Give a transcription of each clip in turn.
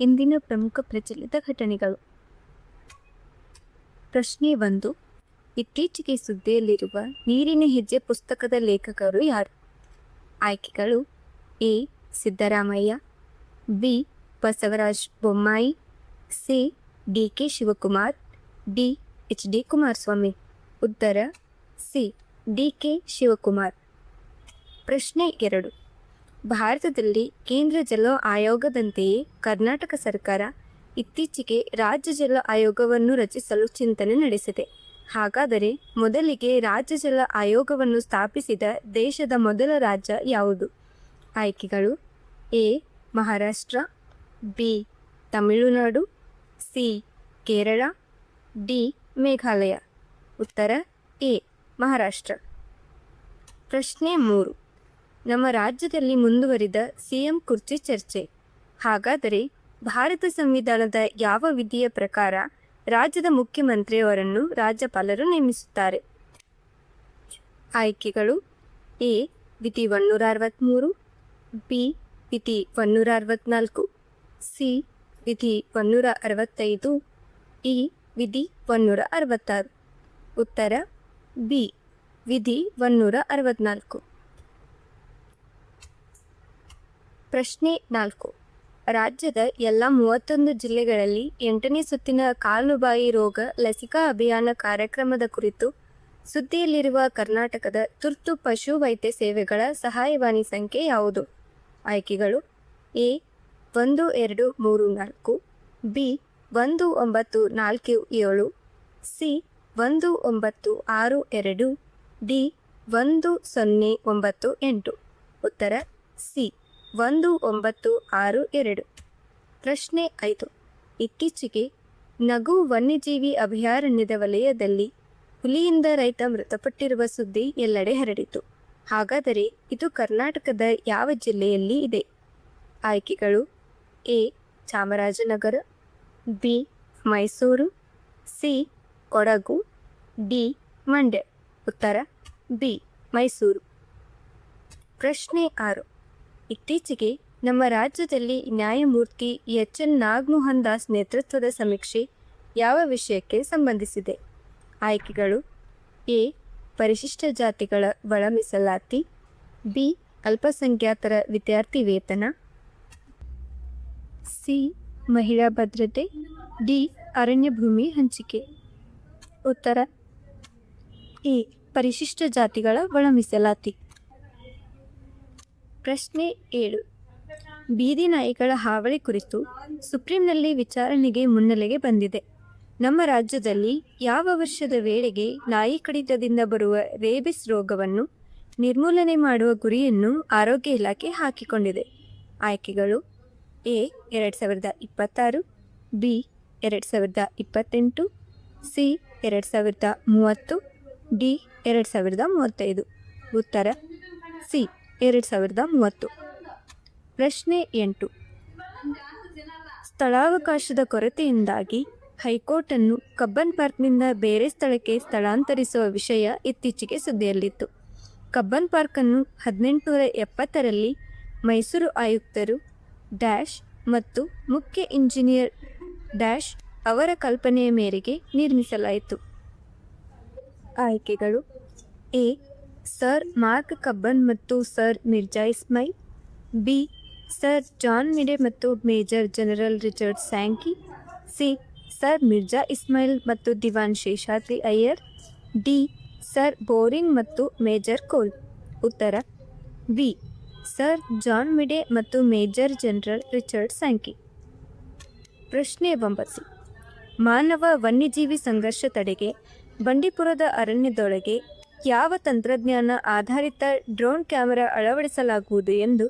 ಇಂದಿನ ಪ್ರಮುಖ ಪ್ರಚಲಿತ ಘಟನೆಗಳು. ಪ್ರಶ್ನೆ ಒಂದು. ಇತ್ತೀಚೆಗೆ ಸುದ್ದಿಯಲ್ಲಿರುವ ನೀರಿನ ಹೆಜ್ಜೆ ಪುಸ್ತಕದ ಲೇಖಕರು ಯಾರು? ಆಯ್ಕೆಗಳು A. Siddaramaiah, B. Basavaraj Bommai, C. D. K. Shivakumar, D. H. D. Kumaraswamy. ಉತ್ತರ ಸಿ. ಡಿ. ಕೆ. ಶಿವಕುಮಾರ್. ಪ್ರಶ್ನೆ ಎರಡು. ಭಾರತದಲ್ಲಿ ಕೇಂದ್ರ ಜಲ ಆಯೋಗದಂತೆಯೇ ಕರ್ನಾಟಕ ಸರ್ಕಾರ ಇತ್ತೀಚೆಗೆ ರಾಜ್ಯ ಜಲ ಆಯೋಗವನ್ನು ರಚಿಸಲು ಚಿಂತನೆ ನಡೆಸಿದೆ. ಹಾಗಾದರೆ ಮೊದಲಿಗೆ ರಾಜ್ಯ ಜಲ ಆಯೋಗವನ್ನು ಸ್ಥಾಪಿಸಿದ ದೇಶದ ಮೊದಲ ರಾಜ್ಯ ಯಾವುದು? ಆಯ್ಕೆಗಳು A. Maharashtra, B. Tamil Nadu, C. Kerala, D. Meghalaya. ಉತ್ತರ ಎ. ಮಹಾರಾಷ್ಟ್ರ. ಪ್ರಶ್ನೆ ಮೂರು. ನಮ್ಮ ರಾಜ್ಯದಲ್ಲಿ ಮುಂದುವರಿದ ಸಿಎಂ ಕುರ್ಚಿ ಚರ್ಚೆ. ಹಾಗಾದರೆ ಭಾರತ ಸಂವಿಧಾನದ ಯಾವ ವಿಧಿಯ ಪ್ರಕಾರ ರಾಜ್ಯದ ಮುಖ್ಯಮಂತ್ರಿಯವರನ್ನು ರಾಜ್ಯಪಾಲರು ನೇಮಿಸುತ್ತಾರೆ? ಆಯ್ಕೆಗಳು ಎ. ವಿಧಿ ಒನ್ನೂರ ಅರವತ್ತ್ಮೂರು ಬಿ. ವಿಧಿ ಒನ್ನೂರ ಅರವತ್ತ್ನಾಲ್ಕು ಸಿ. ವಿಧಿ ಒನ್ನೂರ ಅರವತ್ತೈದು ಇ. ವಿಧಿ ಒನ್ನೂರ ಅರವತ್ತಾರು ಉತ್ತರ, ಬಿ. ವಿಧಿ ಒನ್ನೂರ ಅರವತ್ನಾಲ್ಕು ಪ್ರಶ್ನೆ ನಾಲ್ಕು. ರಾಜ್ಯದ ಎಲ್ಲ ಮೂವತ್ತೊಂದು ಜಿಲ್ಲೆಗಳಲ್ಲಿ ಎಂಟನೇ ಸುತ್ತಿನ ಕಾಲುಬಾಯಿ ರೋಗ ಲಸಿಕಾ ಅಭಿಯಾನ ಕಾರ್ಯಕ್ರಮದ ಕುರಿತು ಸುದ್ದಿಯಲ್ಲಿರುವ ಕರ್ನಾಟಕದ ತುರ್ತು ಪಶು ವೈದ್ಯ ಸೇವೆಗಳ ಸಹಾಯವಾಣಿ ಸಂಖ್ಯೆ ಯಾವುದು? ಆಯ್ಕೆಗಳು ಎ, ಒಂದು, ಎರಡು, ಮೂರು, ನಾಲ್ಕು, ಬಿ, ಒಂದು, ಒಂಬತ್ತು, ನಾಲ್ಕು, ಏಳು, ಸಿ, ಒಂದು, ಒಂಬತ್ತು, ಆರು, ಎರಡು, ಡಿ, ಒಂದು, ಸೊನ್ನೆ, ಒಂಬತ್ತು, ಎಂಟು. ಉತ್ತರ ಸಿ. ಒಂದು, ಒಂಬತ್ತು, ಆರು, ಎರಡು. ಪ್ರಶ್ನೆ ಐದು. ಇತ್ತೀಚೆಗೆ ನಗು ವನ್ಯಜೀವಿ ಅಭಯಾರಣ್ಯದ ವಲಯದಲ್ಲಿ ಹುಲಿಯಿಂದ ರೈತ ಮೃತಪಟ್ಟಿರುವ ಸುದ್ದಿ ಎಲ್ಲೆಡೆ ಹರಡಿತು. ಹಾಗಾದರೆ ಇದು ಕರ್ನಾಟಕದ ಯಾವ ಜಿಲ್ಲೆಯಲ್ಲಿ ಇದೆ? ಆಯ್ಕೆಗಳು A. Chamarajanagar, B. Mysuru, C. Kodagu, D. Mandya. ಉತ್ತರ, ಬಿ. ಮೈಸೂರು. ಪ್ರಶ್ನೆ ಆರು. ಇತ್ತೀಚೆಗೆ ನಮ್ಮ ರಾಜ್ಯದಲ್ಲಿ ನ್ಯಾಯಮೂರ್ತಿ ಎಚ್ ಎನ್ ನಾಗಮೋಹನ್ ದಾಸ್ ನೇತೃತ್ವದ ಸಮೀಕ್ಷೆ ಯಾವ ವಿಷಯಕ್ಕೆ ಸಂಬಂಧಿಸಿದೆ? ಆಯ್ಕೆಗಳು ಎ. ಪರಿಶಿಷ್ಟ ಜಾತಿಗಳ ಒಳ ಮೀಸಲಾತಿ ಬಿ. ಅಲ್ಪಸಂಖ್ಯಾತರ ವಿದ್ಯಾರ್ಥಿ ವೇತನ. ಸಿ. ಮಹಿಳಾ ಭದ್ರತೆ. ಡಿ. ಅರಣ್ಯ ಭೂಮಿ ಹಂಚಿಕೆ. ಉತ್ತರ ಎ. ಪರಿಶಿಷ್ಟ ಜಾತಿಗಳ ಒಳ ಮೀಸಲಾತಿ ಪ್ರಶ್ನೆ ಏಳು. ಬೀದಿ ನಾಯಿಗಳ ಹಾವಳಿ ಕುರಿತು ಸುಪ್ರೀಂನಲ್ಲಿ ವಿಚಾರಣೆಗೆ ಮುನ್ನೆಲೆಗೆ ಬಂದಿದೆ. ನಮ್ಮ ರಾಜ್ಯದಲ್ಲಿ ಯಾವ ವರ್ಷದ ವೇಳೆಗೆ ನಾಯಿ ಕಡಿತದಿಂದ ಬರುವ ರೇಬಿಸ್ ರೋಗವನ್ನು ನಿರ್ಮೂಲನೆ ಮಾಡುವ ಗುರಿಯನ್ನು ಆರೋಗ್ಯ ಇಲಾಖೆ ಹಾಕಿಕೊಂಡಿದೆ. ಆಯ್ಕೆಗಳು, ಎ, ಎರಡು ಸಾವಿರದ ಇಪ್ಪತ್ತಾರು, ಬಿ, ಎರಡು ಸಾವಿರದ ಇಪ್ಪತ್ತೆಂಟು, ಸಿ, ಎರಡು ಸಾವಿರದ ಮೂವತ್ತು, ಡಿ, ಎರಡು ಸಾವಿರದ ಮೂವತ್ತೈದು. ಉತ್ತರ, ಸಿ. ಎರಡು ಸಾವಿರದ ಮೂವತ್ತು. ಪ್ರಶ್ನೆ ಎಂಟು. ಸ್ಥಳಾವಕಾಶದ ಕೊರತೆಯಿಂದಾಗಿ ಹೈಕೋರ್ಟನ್ನು ಕಬ್ಬನ್ ಪಾರ್ಕ್ನಿಂದ ಬೇರೆ ಸ್ಥಳಕ್ಕೆ ಸ್ಥಳಾಂತರಿಸುವ ವಿಷಯ ಇತ್ತೀಚೆಗೆ ಸುದ್ದಿಯಲ್ಲಿತ್ತು. ಕಬ್ಬನ್ ಪಾರ್ಕನ್ನು ಹದಿನೆಂಟುನೂರ ಎಪ್ಪತ್ತರಲ್ಲಿ ಮೈಸೂರು ಆಯುಕ್ತರು ಡ್ಯಾಶ್ ಮತ್ತು ಮುಖ್ಯ ಇಂಜಿನಿಯರ್ ಡ್ಯಾಶ್ ಅವರ ಕಲ್ಪನೆಯ ಮೇರೆಗೆ ನಿರ್ಮಿಸಲಾಯಿತು. ಆಯ್ಕೆಗಳು, ಎ. ಸರ್ ಮಾರ್ಕ್ ಕಬ್ಬನ್ ಮತ್ತು sir Mirza Ismail B. Sir John Meade ಮತ್ತು major general Richard Sankey. C. Sir Mirza Ismail ಮತ್ತು Dewan Seshadri Iyer. D. Sir Bowring ಮತ್ತು ಮೇಜರ್ ಕೋಲ್. ಉತ್ತರ. ಬಿ ಸರ್ ಜಾನ್ ಮಿಡೆ ಮತ್ತು major general Richard Sankey. ಪ್ರಶ್ನೆ ಒಂಬತ್ತು. ಮಾನವ ವನ್ಯಜೀವಿ ಸಂಘರ್ಷ ತಡೆಗೆ ಬಂಡೀಪುರದ ಅರಣ್ಯದೊಳಗೆ ಯಾವ ತಂತ್ರಜ್ಞಾನ ಆಧಾರಿತ ಡ್ರೋನ್ ಕ್ಯಾಮೆರಾ ಅಳವಡಿಸಲಾಗುವುದು ಎಂದು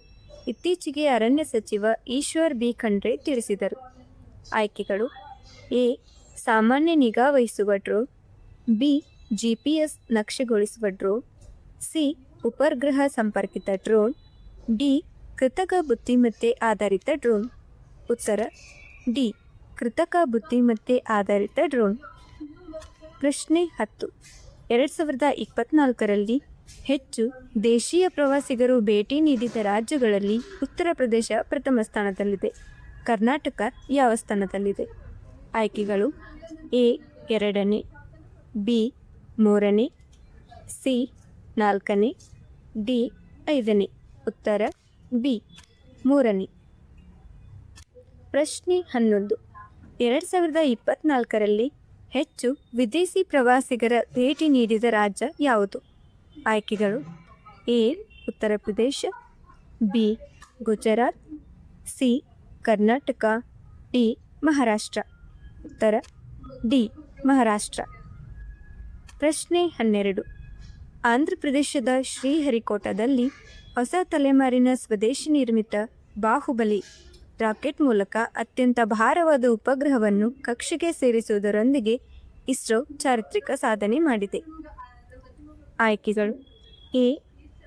ಇತ್ತೀಚೆಗೆ ಅರಣ್ಯ ಸಚಿವ ಈಶ್ವರ್ ಬಿ. ಖಂಡ್ರೆ ತಿಳಿಸಿದರು. ಆಯ್ಕೆಗಳು, ಎ. ಸಾಮಾನ್ಯ ನಿಗಾ ವಹಿಸುವ drone, B. G P S ನಕ್ಷೆಗೊಳಿಸುವ drone, C. ಉಪಗ್ರಹ ಸಂಪರ್ಕಿತ ಡ್ರೋನ್, ಡಿ. ಕೃತಕ ಬುದ್ಧಿಮತ್ತೆ ಆಧಾರಿತ ಡ್ರೋನ್. ಉತ್ತರ, ಡಿ. ಕೃತಕ ಬುದ್ಧಿಮತ್ತೆ ಆಧಾರಿತ ಡ್ರೋನ್. ಪ್ರಶ್ನೆ ಹತ್ತು. ಎರಡು ಸಾವಿರದ ಇಪ್ಪತ್ನಾಲ್ಕರಲ್ಲಿ ಹೆಚ್ಚು ದೇಶೀಯ ಪ್ರವಾಸಿಗರು ಭೇಟಿ ನೀಡಿದ ರಾಜ್ಯಗಳಲ್ಲಿ ಉತ್ತರ ಪ್ರದೇಶ ಪ್ರಥಮ ಸ್ಥಾನದಲ್ಲಿದೆ. ಕರ್ನಾಟಕ ಯಾವ ಸ್ಥಾನದಲ್ಲಿದೆ? ಆಯ್ಕೆಗಳು ಎ, ಎರಡನೇ, ಬಿ, ಮೂರನೇ, ಸಿ, ನಾಲ್ಕನೇ, ಡಿ, ಐದನೇ. ಉತ್ತರ, ಬಿ, ಮೂರನೇ. ಪ್ರಶ್ನೆ ಹನ್ನೊಂದು. ಎರಡು ಸಾವಿರದ ಇಪ್ಪತ್ನಾಲ್ಕರಲ್ಲಿ ಹೆಚ್ಚು ವಿದೇಶಿ ಪ್ರವಾಸಿಗರ ಭೇಟಿ ನೀಡಿದ ರಾಜ್ಯ ಯಾವುದು? ಆಯ್ಕೆಗಳು A, Uttar Pradesh, B, Gujarat, C, Karnataka, D, Maharashtra. ಉತ್ತರ, ಡಿ, ಮಹಾರಾಷ್ಟ್ರ. ಪ್ರಶ್ನೆ ಹನ್ನೆರಡು. ಆಂಧ್ರ ಪ್ರದೇಶದ ಶ್ರೀಹರಿಕೋಟದಲ್ಲಿ ಹೊಸ ತಲೆಮಾರಿನ ಸ್ವದೇಶಿ ನಿರ್ಮಿತ ಬಾಹುಬಲಿ ರಾಕೆಟ್ ಮೂಲಕ ಅತ್ಯಂತ ಭಾರವಾದ ಉಪಗ್ರಹವನ್ನು ಕಕ್ಷೆಗೆ ಸೇರಿಸುವುದರೊಂದಿಗೆ ಇಸ್ರೋ ಚಾರಿತ್ರಿಕ ಸಾಧನೆ ಮಾಡಿದೆ. ಆಯ್ಕೆಗಳು A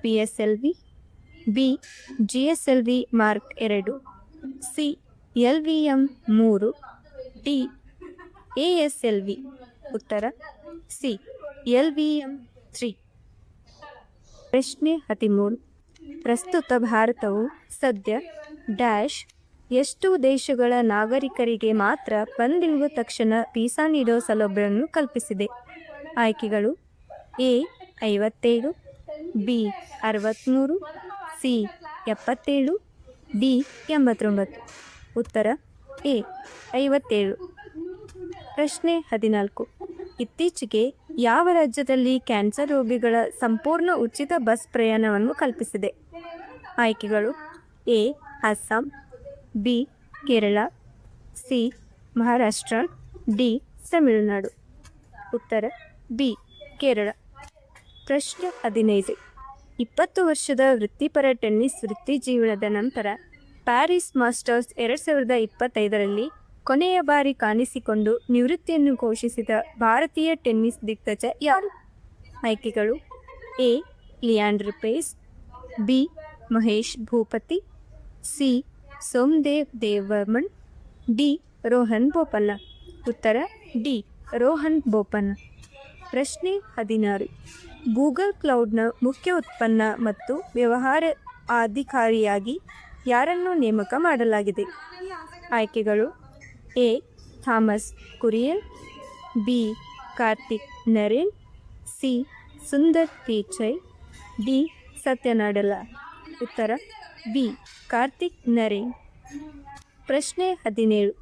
P S L V B G S L V mark ಎರಡು, ಸಿ ಎಲ್ ವಿ ಎಂ ಮೂರು, D A S L V ಉತ್ತರ, C L V M three. ಪ್ರಶ್ನೆ ಹದಿಮೂರು. ಪ್ರಸ್ತುತ ಭಾರತವು ಸದ್ಯ ಡ್ಯಾಶ್ ಎಷ್ಟು ದೇಶಗಳ ನಾಗರಿಕರಿಗೆ ಮಾತ್ರ ಬಂದಿರುವ ತಕ್ಷಣ ವೀಸಾ ನೀಡೋ ಸೌಲಭ್ಯವನ್ನು ಕಲ್ಪಿಸಿದೆ. ಆಯ್ಕೆಗಳು ಎ, ಐವತ್ತೇಳು, ಬಿ ಅರವತ್ತ್ಮೂರು ಸಿ, ಎಪ್ಪತ್ತೇಳು, ಡಿ, ಎಂಬತ್ತೊಂಬತ್ತು. ಉತ್ತರ ಎ, ಐವತ್ತೇಳು. ಪ್ರಶ್ನೆ ಹದಿನಾಲ್ಕು. ಇತ್ತೀಚೆಗೆ ಯಾವ ರಾಜ್ಯದಲ್ಲಿ ಕ್ಯಾನ್ಸರ್ ರೋಗಿಗಳ ಸಂಪೂರ್ಣ ಉಚಿತ ಬಸ್ ಪ್ರಯಾಣವನ್ನು ಕಲ್ಪಿಸಿದೆ? ಆಯ್ಕೆಗಳು A, Assam B, Kerala. C, Maharashtra. D, Tamil Nadu. ಉತ್ತರ, ಬಿ, ಕೇರಳ. ಪ್ರಶ್ನೆ ಹದಿನೈದು. ಇಪ್ಪತ್ತು ವರ್ಷದ ವೃತ್ತಿಪರ ಟೆನ್ನಿಸ್ ವೃತ್ತಿ ಜೀವನದ ನಂತರ ಪ್ಯಾರಿಸ್ ಮಾಸ್ಟರ್ಸ್ ಎರಡು ಸಾವಿರದ ಇಪ್ಪತ್ತೈದರಲ್ಲಿ ಕೊನೆಯ ಬಾರಿ ಕಾಣಿಸಿಕೊಂಡು ನಿವೃತ್ತಿಯನ್ನು ಘೋಷಿಸಿದ ಭಾರತೀಯ ಟೆನ್ನಿಸ್ ದಿಗ್ಗಜ ಯಾರು? ಆಯ್ಕೆಗಳು A, Leander Paes, B, Mahesh Bhupathi, C Somdev Devvarman D. Rohan Bopanna. ಉತ್ತರ, ಡಿ. ರೋಹನ್ ಬೋಪಣ್ಣ. ಪ್ರಶ್ನೆ ಹದಿನಾರು. ಗೂಗಲ್ ಕ್ಲೌಡ್ನ ಮುಖ್ಯ ಉತ್ಪನ್ನ ಮತ್ತು ವ್ಯವಹಾರ ಅಧಿಕಾರಿಯಾಗಿ ಯಾರನ್ನು ನೇಮಕ ಮಾಡಲಾಗಿದೆ? ಆಯ್ಕೆಗಳು, A. Thomas Kurian B. Karthik Narain, C. Sundar Pichai D. Satya Nadella. ಉತ್ತರ ಬಿ ಕಾರ್ತಿಕ್ ನರೇ ಪ್ರಶ್ನೆ ಹದಿನೇಳು.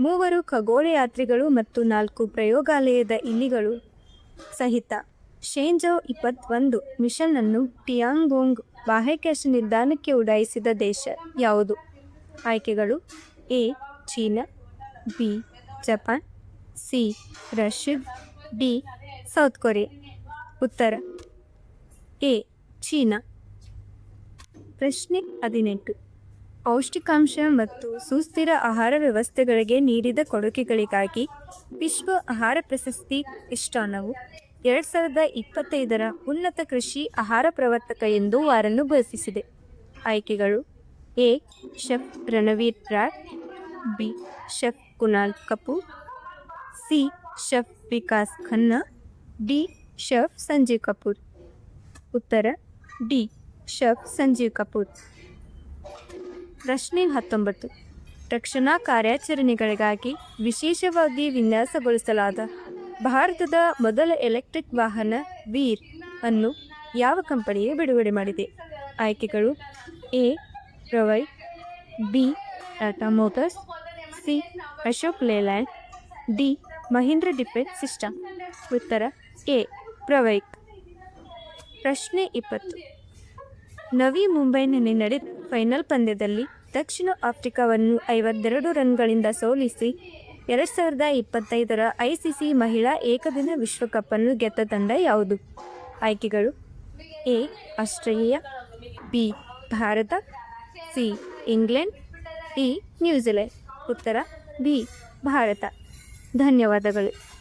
ಮೂವರು ಖಗೋಳಯಾತ್ರಿಗಳು ಮತ್ತು ನಾಲ್ಕು ಪ್ರಯೋಗಾಲಯದ ಇಲಿಗಳು ಸಹಿತ ಶೇಂಜೋ ಇಪ್ಪತ್ತೊಂದು ಮಿಷನ್ ಅನ್ನು ಟಿಯಾಂಗೋಂಗ್ ಬಾಹ್ಯಾಕಾಶ ನಿಲ್ದಾಣಕ್ಕೆ ಉಡಾಯಿಸಿದ ದೇಶ ಯಾವುದು? ಆಯ್ಕೆಗಳು A. China, B. Japan, C. Russia, D. South Korea. ಉತ್ತರ ಎ. ಚೀನಾ. ಪ್ರಶ್ನೆ ಹದಿನೆಂಟು. ಪೌಷ್ಟಿಕಾಂಶ ಮತ್ತು ಸುಸ್ಥಿರ ಆಹಾರ ವ್ಯವಸ್ಥೆಗಳಿಗೆ ನೀಡಿದ ಕೊಡುಗೆಗಳಿಗಾಗಿ ವಿಶ್ವ ಆಹಾರ ಪ್ರಶಸ್ತಿ ಇಷ್ಟಾನವು ಎರಡ್ ಸಾವಿರದ ಇಪ್ಪತ್ತೈದರ ಉನ್ನತ ಕೃಷಿ ಆಹಾರ ಪ್ರವರ್ತಕ ಎಂದು ವಾರನ್ನು ಘೋಷಿಸಿದೆ. ಆಯ್ಕೆಗಳು, A, chef Ranveer Roy B, chef Kunal Kapur, C, chef Vikas Khanna, D, chef Sanjeev Kapoor. ಉತ್ತರ, ಡಿ. ಶೆಫ್ ಸಂಜೀವ್ ಕಪೂರ್. ಪ್ರಶ್ನೆ ಹತ್ತೊಂಬತ್ತು. ರಕ್ಷಣಾ ಕಾರ್ಯಾಚರಣೆಗಳಿಗಾಗಿ ವಿಶೇಷವಾಗಿ ವಿನ್ಯಾಸಗೊಳಿಸಲಾದ ಭಾರತದ ಮೊದಲ ಎಲೆಕ್ಟ್ರಿಕ್ ವಾಹನ ವೀರ್ ಅನ್ನು ಯಾವ ಕಂಪನಿಯು ಬಿಡುಗಡೆ ಮಾಡಿದೆ? ಆಯ್ಕೆಗಳು A, ರವೈ, B, Tata motors, C, Ashok Leyland, D, Mahindra defence system. ಉತ್ತರ ಎ, ಪ್ರವೈಕ್. ಪ್ರಶ್ನೆ ಇಪ್ಪತ್ತು. ನವಿ ಮುಂಬೈನಲ್ಲಿ ನಡೆದ ಫೈನಲ್ ಪಂದ್ಯದಲ್ಲಿ ದಕ್ಷಿಣ ಆಫ್ರಿಕಾವನ್ನು ಐವತ್ತೆರಡು ರನ್ಗಳಿಂದ ಸೋಲಿಸಿ ಎರಡು ಸಾವಿರದ ಇಪ್ಪತ್ತೈದರ ಐಸಿಸಿ ಮಹಿಳಾ ಏಕದಿನ ವಿಶ್ವಕಪ್ಪನ್ನು ಗೆದ್ದ ತಂಡ ಯಾವುದು? ಆಯ್ಕೆಗಳು A, Australia, B, Bharat, C, England, D, New Zealand. ಉತ್ತರ, ಬಿ, ಭಾರತ. ಧನ್ಯವಾದಗಳು.